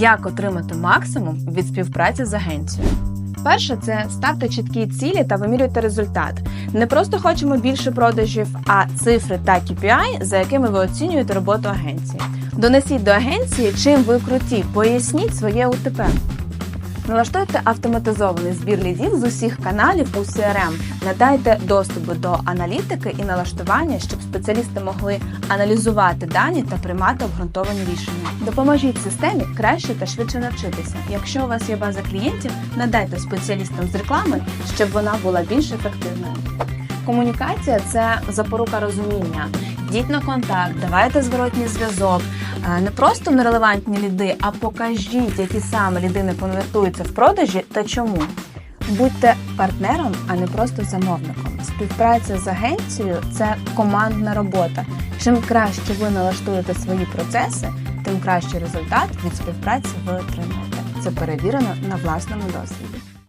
Як отримати максимум від співпраці з агенцією? Перше, це ставте чіткі цілі та вимірюйте результат. Не просто хочемо більше продажів, а цифри та KPI, за якими ви оцінюєте роботу агенції. Донесіть до агенції, чим ви круті, поясніть своє УТП. Налаштуйте автоматизований збір лідів з усіх каналів у CRM. Надайте доступу до аналітики і налаштування, щоб спеціалісти могли аналізувати дані та приймати обґрунтовані рішення. Допоможіть системі краще та швидше навчитися. Якщо у вас є база клієнтів, надайте спеціалістам з реклами, щоб вона була більш ефективною. Комунікація це запорука розуміння. Йдіть на контакт, давайте зворотній зв'язок. Е, Не просто нерелевантні ліди, а покажіть, які саме ліди не конвертуються в продажі та чому. Будьте партнером, а не просто замовником. Співпраця з агенцією це командна робота. Чим краще ви налаштуєте свої процеси, тим кращий результат від співпраці ви отримаєте. Це перевірено на власному досвіді.